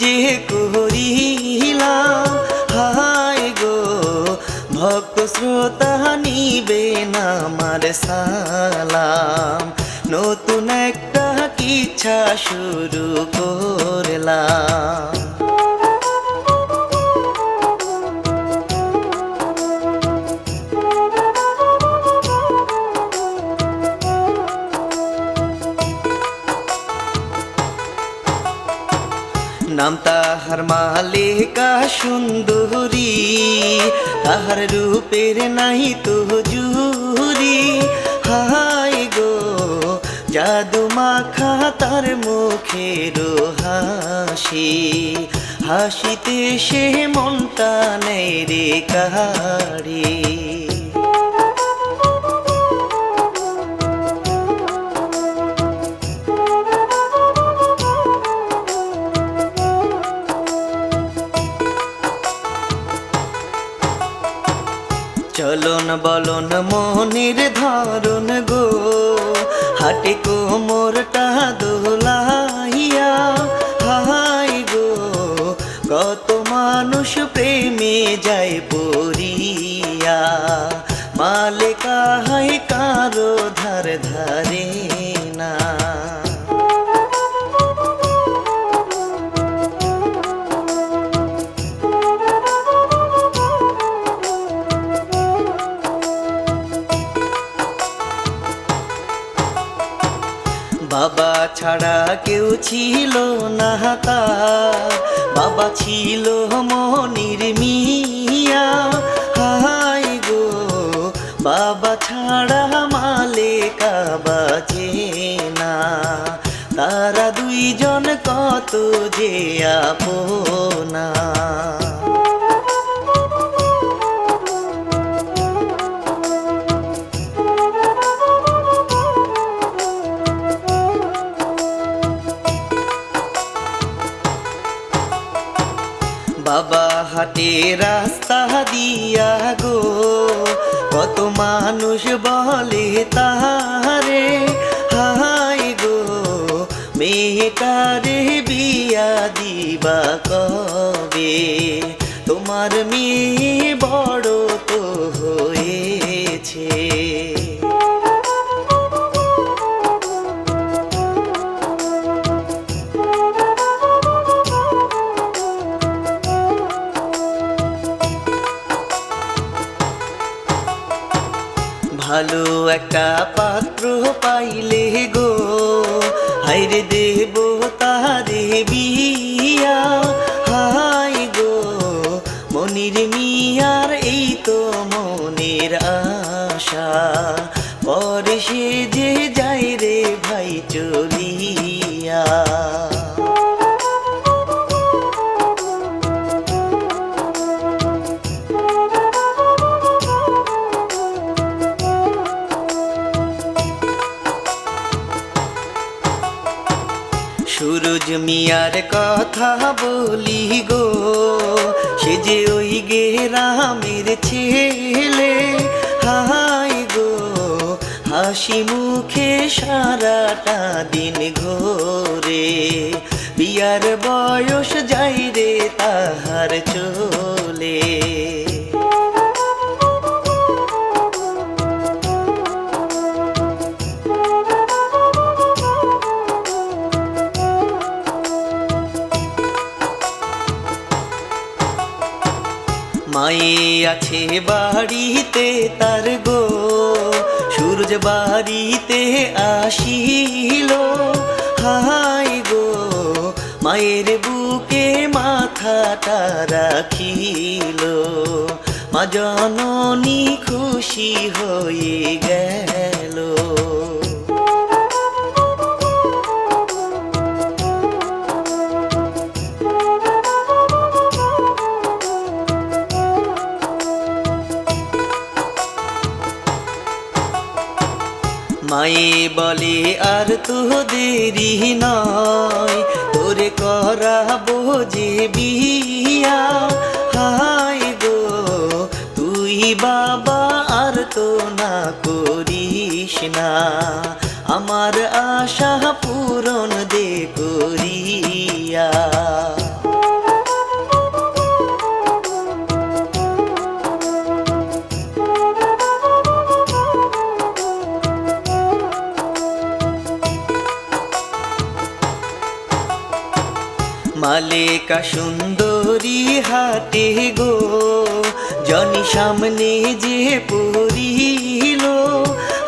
যে করিলাম হায় গো, ভক্ত শ্রোতা নিবে না আমার সালাম। নতুন একটা কিচ্ছা শুরু করলাম। নাম তাহার মালিকা সুন্দরী তাহার রূপের নাই তো জুরি হায় গো, জাদু মাখা তার মুখের হাসি। হাসিতে সে মনটা নেই রে কাহারি। চলন বলন মনের ধরন গো। হাটে কোমরটা দোলাইয়া হাই গো, কত মানুষ প্রেমে যায় পড়িয়া। মালিকা হাই কারও ধার ধারে না। ছাড়া কেউ ছিল না তার বাবা ছিল মনির মিয়া। হাই গো, বাবা ছাড়া মালে বাজে না তারা দুইজন কত যে আপনা। রাস্তা দিয়া গো, কত মানুষ বলে তাহারে হাই গো মেয়েটারে বিয়া দিবা কবে? তোমার মেয়ে বড় তো হয়েছে। ভালো একটা পাত্র পাইলে গো। হাইরে দেব তাহারে বিয়া হাই গো। মনির মিয়ার এই তো মনের আশা। পরে সে সারাটা দিন ঘোরে। বিয়ার বয়স যাই রে তাহার চলে। মায়ে আছে বাড়িতে তার গো। সূরজ বাড়িতে আসিল। হাই গো মায়ের বুকে মাথাটা রাখিল। মা জননী খুশি হয়ে গেল। মায়ে বলে আর তো দেরি নয় তোরে করাবো যে বিয়া। হাই গো, তুই বাবা আর তো না করিস না। আমার আশা পূরণ দে করিয়া। মালেকা সুন্দরী হাতে গো, জনি সামনে যে পড়িল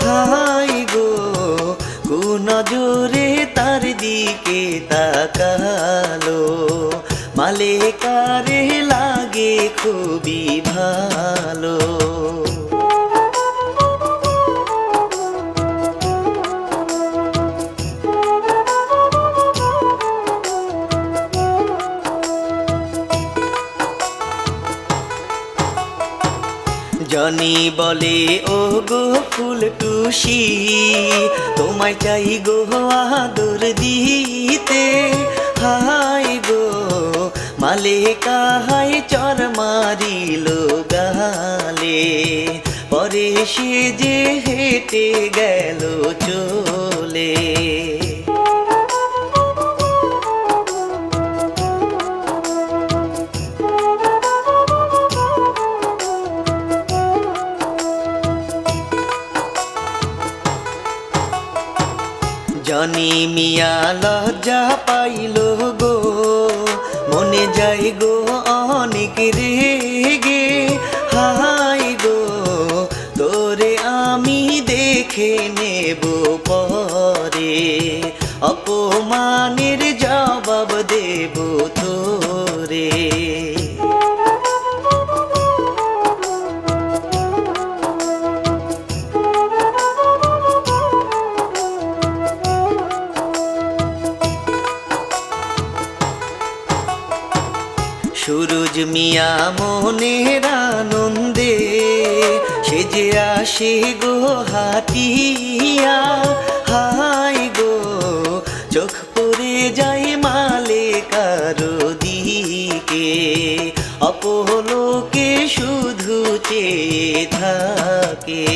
হাই গো কোন জোরে তার দিকে তাকালো। মালেকারে লাগে খুবই ভালো। জনি বলে ও গো ফুল টুসি, তোমায় চাই গো আদর দিতে। হাই গো, মালে কাহাই চর মারিল গালে। পরে সে যে হেঁটে গেল চলে জনি মিয়া লজ্জা পাইল গো। মনে যাই গো অনেক রেগে। হাই গো, তোরে আমি দেখে নেব পরে। অপমানের জবাব দেব মিয়া মনের আনন্দে সে যে আসে গো হাটিয়া হাই গো, চোখ পড়ে যায় মালে কারও দিকে। অপলোকে শুধু চেয়ে থাকে।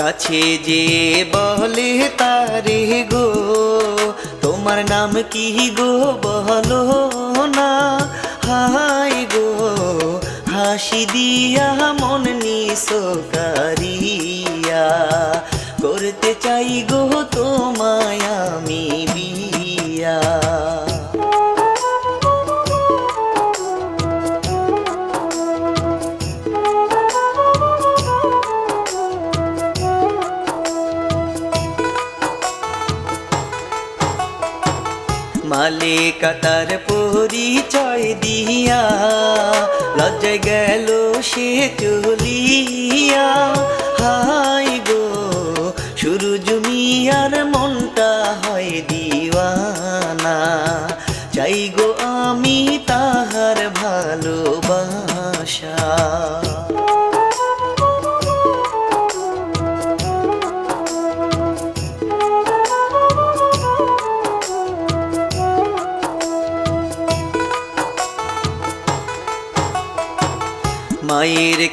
কাছে যে বলে তারে গো, তোমার নাম কি গো বলো না? হাই গো, হাসি দিয়া মন নিসকারিয়া করতে চাই গো তোমায় আমি বিয়া। মালিকা তার পরিচয় দিয়া লজ্জায় গেল সে চলিয়া হাই গো শুরু জুমিয়ার মনটা হয় দিওয়ানা চাই গো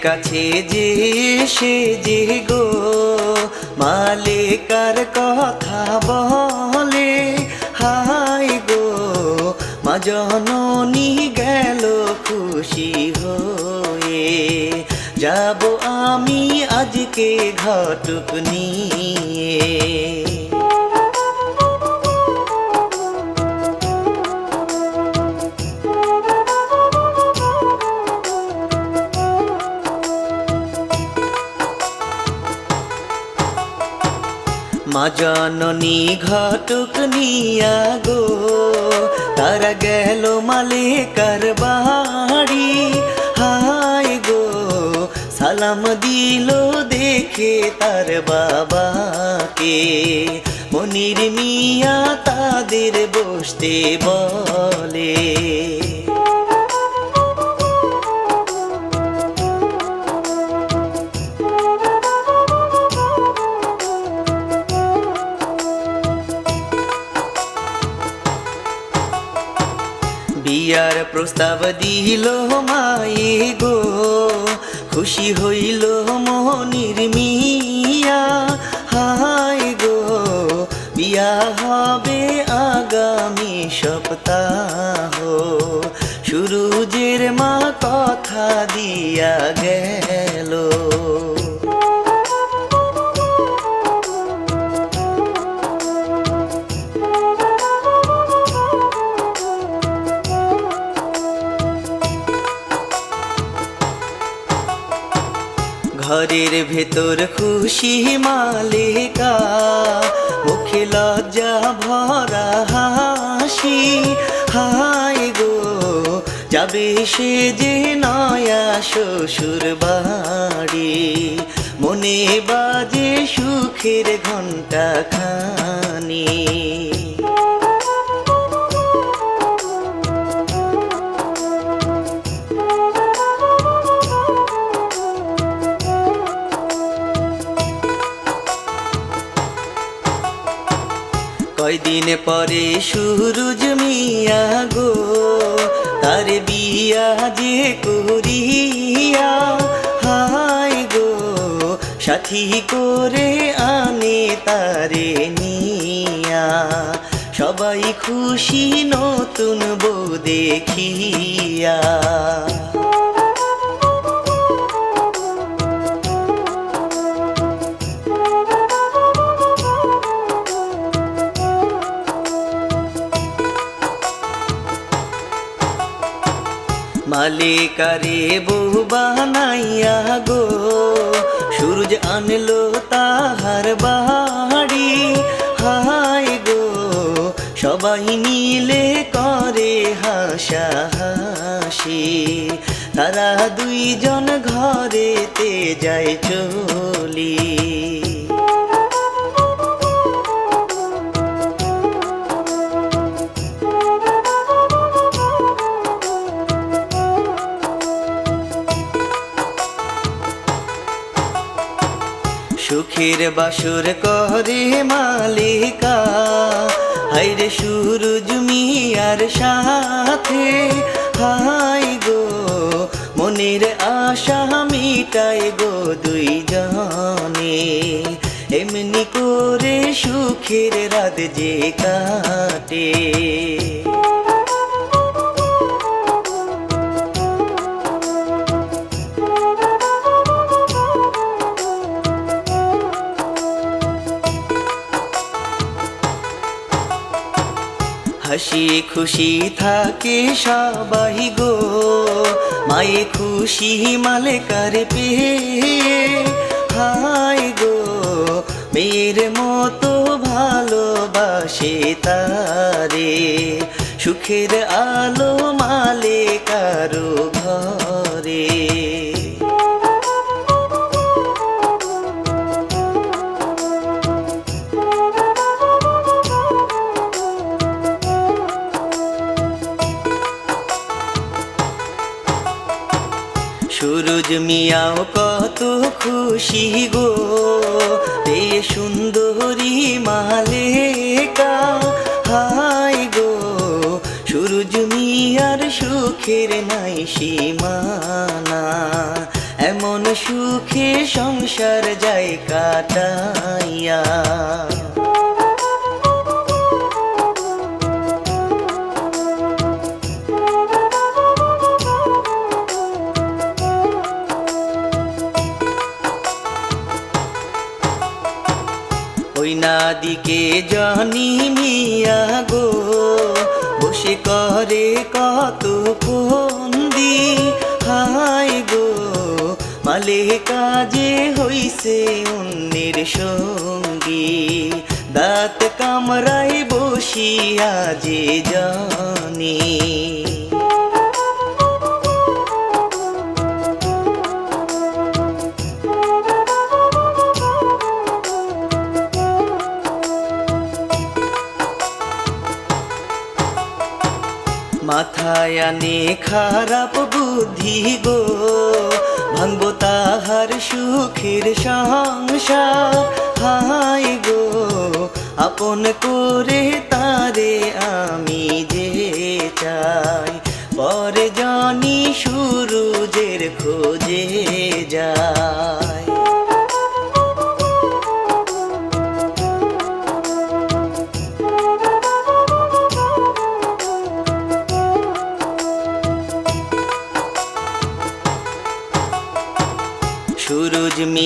কাছে যে সে যে গো। মালিকার কথা বলে হাই গো। মা জননী গেল খুশি হয়ে। যাব আমি আজকে ঘটক নিয়ে। মা জননী ঘটক নিয়া গো। তারা গেল মালিকার বাড়ি। হাই গো, সালাম দিল দেখে তার বাবাকে। মনির মিয়া তাদের বসতে বলে। বিয়ার প্রস্তাব দিল মায়ে গো। খুশি হইল মনির মিয়া। হায় গো, বিয়া হবে আগামী সপ্তাহ। সুরুজের মা কথা দিয়া গেল। ঘরের ভেতর খুশি মালিকা, মুখে লজ্জা ভরা হাসি। হায় গো, যাবে সে যে নয়া শ্বশুর বাড়ি। মনে বাজে সুখের ঘণ্টা খানি কয়দিন পরে সুরুজ মিয়া গো, তার বিয়া যে করিয়া, হায় গো, সাথী করে আনে তারে নিয়া। সবাই খুশি নতুন বউ দেখিয়া। মালিকারে বহু বানাইয়া গো। সূরজ আনলো তাহার বাড়ি। হায় গো, সবাই মিলে করে হাসা হাসি তারা দুইজন ঘরেতে যায় চলি। সুখের বাসুর করে মালিকা। হাইরে সুরুজ মিয়ার সাথে। হাই গো, মনের আশা মিটাই গো দুই জনে। এমনি করে সুখের রাত যে কাটে। হাসি খুশি থাকে সবাই গো। মায়ে খুশি মালেকার পেয়ে, হায় গো। মেয়ের মতো ভালোবাসে তারে, সুখের আলো মালে কারও ঘরে। সুরজ মিয়াও কত খুশি গো। রে সুন্দরী মালেকা হাই গো। সুরজ মিয়ার সুখের নাই সীমানা, এমন সুখে সংসার যায় কাটাইয়া। নাদিকে জানি মিয়া গো, বসে করে কত ফন্দি হাই গো, মালে কাজে হইছে অন্যের সঙ্গী। দাঁত কামরায় বসিয়া যে জানি। আনে খারাপ বুদ্ধি গো। ভাঙবো তাহার সুখের সংসার। হায় গো, আপন করে তারে আমি যে চাই। পরে জানি সুরুজের খোঁজে যায়।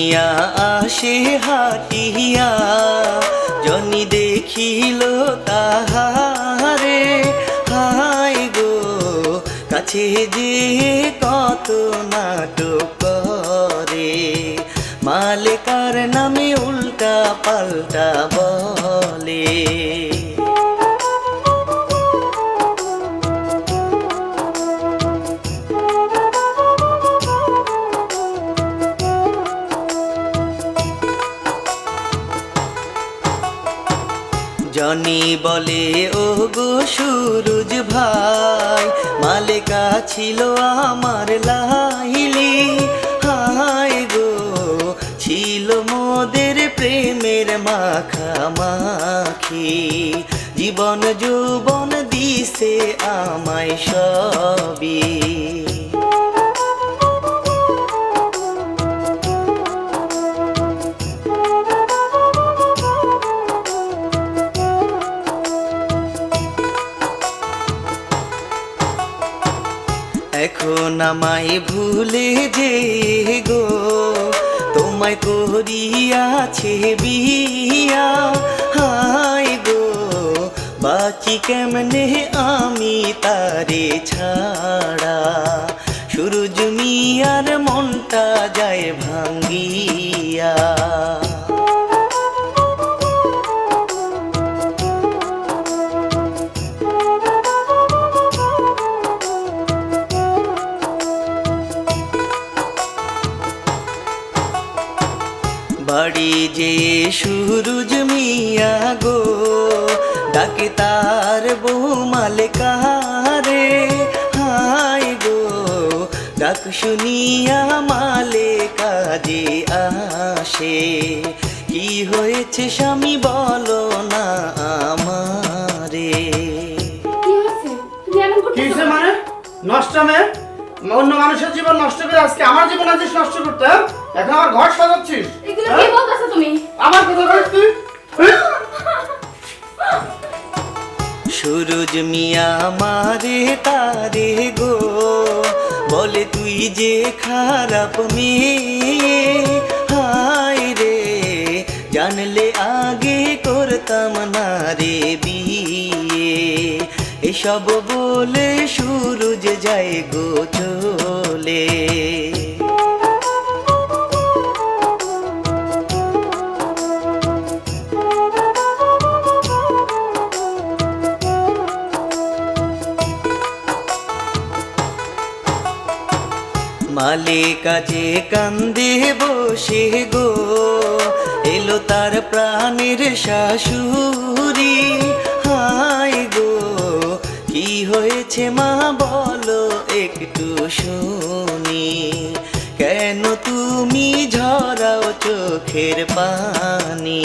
মিয়া আসে হাটিয়া, জনি দেখিল তাহারে, হায় গো, কাছে যে কত নাটক করে, মালিকার নামে উল্টা পাল্টা বলে। জনি বলে ও গো সুরুজ ভাই, মালিকা ছিল আমার লাইলি হায় গো, ছিল মোদের প্রেমের মাখামাখি জীবন যৌবন দিছে আমায় সবই। আমায় ভুলে যে গো। তোমায় করিয়াছে বিয়া হায় গো। বাকি কেমনে আমি তারে ছাড়া? সূরজ মিয়ার মনটা যায় ভাঙ্গিয়া। তার বউ মালেকারে? হাই গো ডাক শুনিয়া মালে কাজে আসে। কি হয়েছে স্বামী বলো না আমারে। কি মানে? নষ্ট মেয়ে অন্য মানুষের জীবন নষ্ট করে আজকে আমার জীবন আছিস নষ্ট করতে হ্যাঁ? এখন আমার ঘর সাজাচ্ছিস এগুলো হ্যাঁ? কি বলতেছো তুমি? আমার কথা বলিস তুই? হ্যাঁ? সুরজ মিয়া, মারে তারে গো। বলে তুই যে খারাপ মেয়ে, হায় রে। জানলে আগে করতাম না রে বিয়ে। এসব বলে সুরজ যায় গো চলে। মালে কাজে কান্দে বসে গো। এলো তার প্রাণের শাশুড়ি। হায় গো, কি হয়েছে মা বলো একটু শুনি। কেন তুমি ঝরাও চোখের পানি?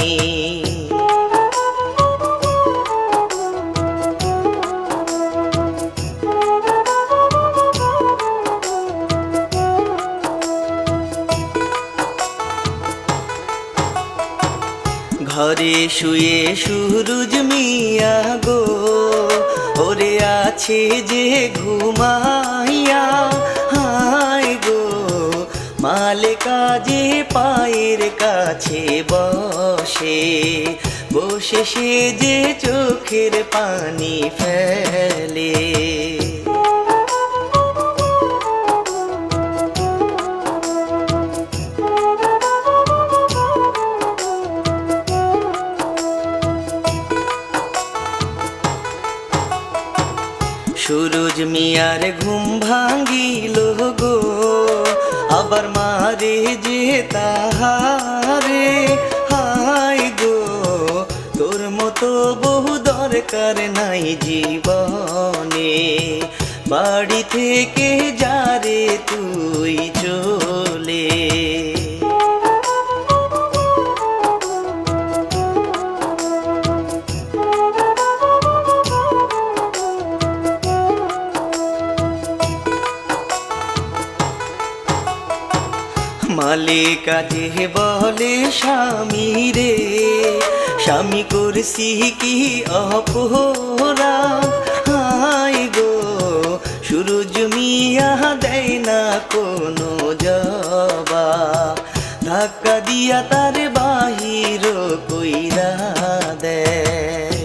ঘরে শুয়ে সুরুজ মিয়া গো। ওরে আছে যে ঘুমাইয়া, হায় গো। মালে কাজে পায়ের কাছে বসে বসে সে যে চোখের পানি ফেলে। সুরজ মিয়ার ঘুম ভাঙ্গিল গো। আবার মারে যে তাহারে হাই গো। তোর মতো বহু দরকার নাই জীবনে। বাড়ি থেকে যারে তুই চলে। কাজে বলে স্বামী রে। স্বামী করছি কি অপরা হাই গো, সুরজ মিয়া দেয় না কোনো জবা ধাক্কা দিয়া তার বাহির কইরা দেয়।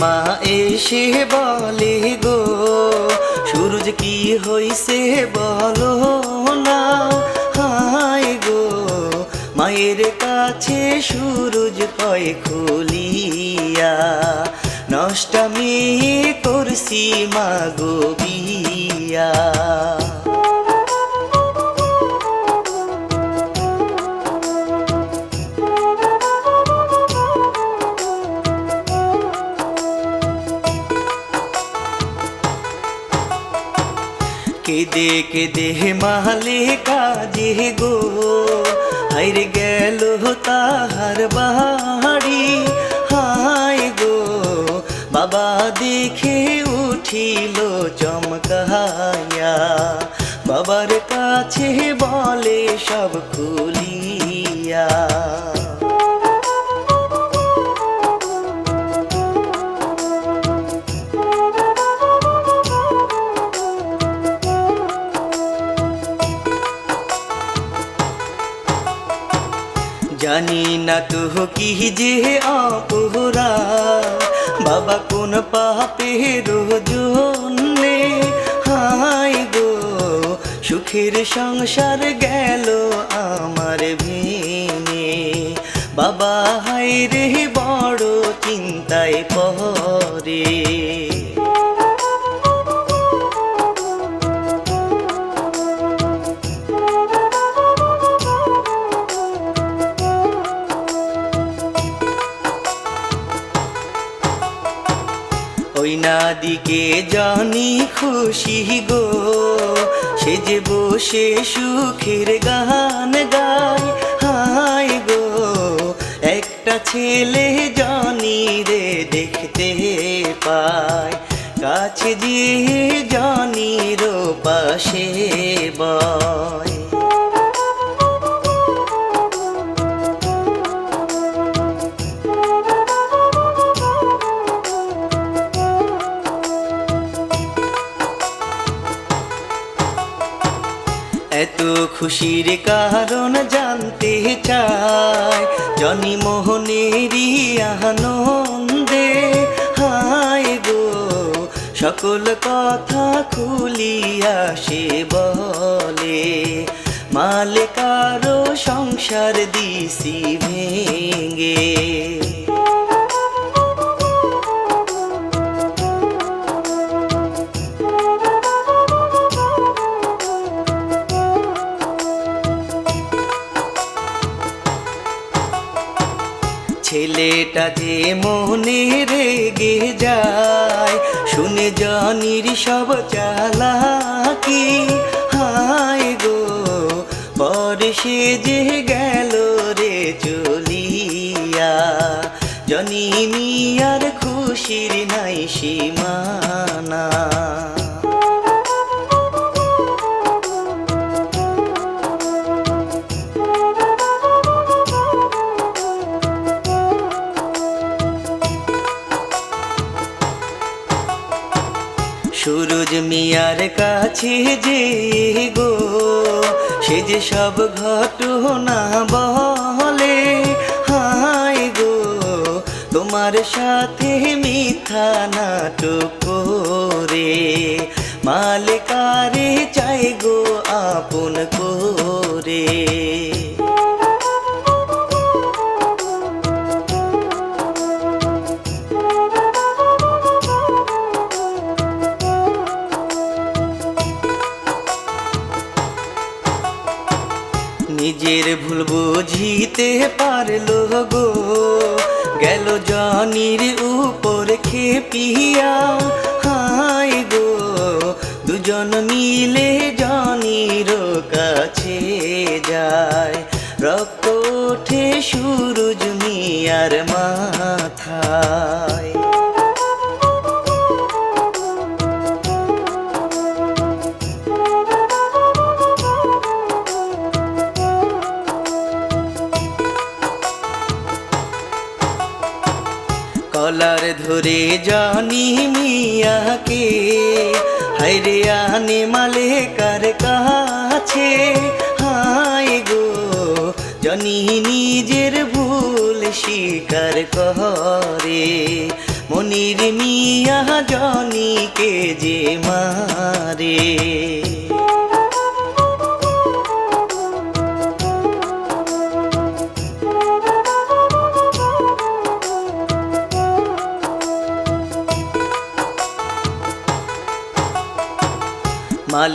মা এসে বলে গো, সূরজ কি হইছে বলো না। হায় গো, মায়ের কাছে সূরজ কয় খুলিয়া। নষ্টামি করছি মা গো বিয়া। কেদে কেদে মালে কাজে গো হাইরে গেল তাহার বাড়ি হায় গো বাবা দেখে উঠিল চমকায়া বাবার কাছে বলে সব খুলিয়া জানি না তো কি যে অপরা বাবা কোন পাপের জন্যে হাই গো, সুখের সংসার গেল আমার ভেঙে। বাবা হাই রে, বড় চিন্তায় পরে নাদিকে জানি খুশি গো? সে যে বসে সুখের গান গায়, হায় গো। একটা ছেলে জানি রে দেখতে পায়, কাছে যে জানির পাশে বয়। খুশির কারণ জানতে চায়। জনি মোহনেরই আনন্দে, হায় গো, সকল কথা খুলিয়া সে বলে মালিকারও সংসার দিছি ভেঙ্গে ছেলেটা যে মনে রেগে যায়, শুনে জনির সব চালাকি। হায় গো, পরে সে যে গেল রে চলিয়া, জনি মিয়ার খুশির নাই সীমানা মিয়ার কাছে যে গো, সে যে সব ঘটনা বলে, হায় গো, তোমার সাথে মিথ্যা নাটক করে, মালিকারে চাই গো আপন করে। নিজের ভুল বুঝিতে পারল গো। গেল জনির উপর খেপিয়া, হায় গো। দুজন মিলে জনির কাছে যায়। রক্ত ওঠে সুরজ মিয়ার মাথায়। ধরে জানি মিয়াকে। হাইরে আনে মালেকার কাছে? হাই গো, জনি নিজের ভুল স্বীকার করে। মনির মিয়া জনিকে যে মারে।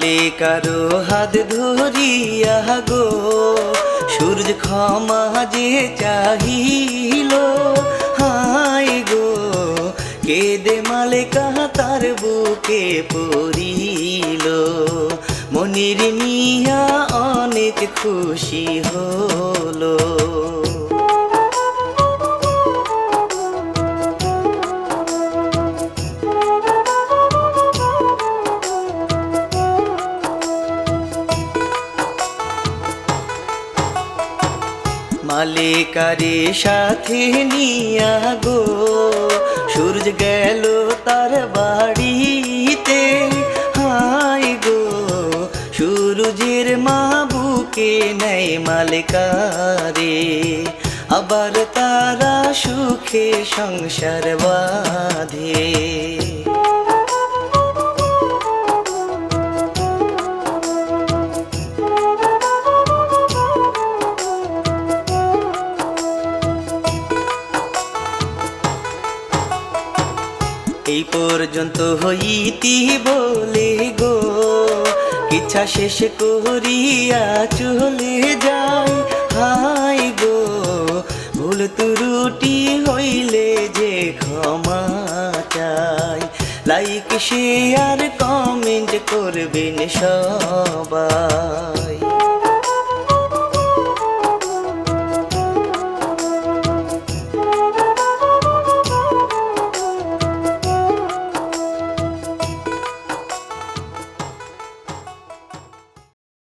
মালিকারো হাত ধরিয়া গো। সূর্য ক্ষমা যে চাহিল হাই গো। কেদে মালিকা তার বুকে পড়িল। মনির মিয়া অনেক খুশি হলো। মালিকারে সাথে নিয়া গো। সূর্য গেল তার বাড়িতে হাই গো। সূর্যের মা বুকে নেই মালিকারে। আবার তারা সুখে সংসার বাঁধে। পর্যন্ত হইতি বলে গো। ইচ্ছা শেষ করিয়া চলে যাই হাই গো। ভুল ত্রুটি হইলে যে ক্ষমা চাই। লাইক শেয়ার কমেন্ট করবেন সবাই।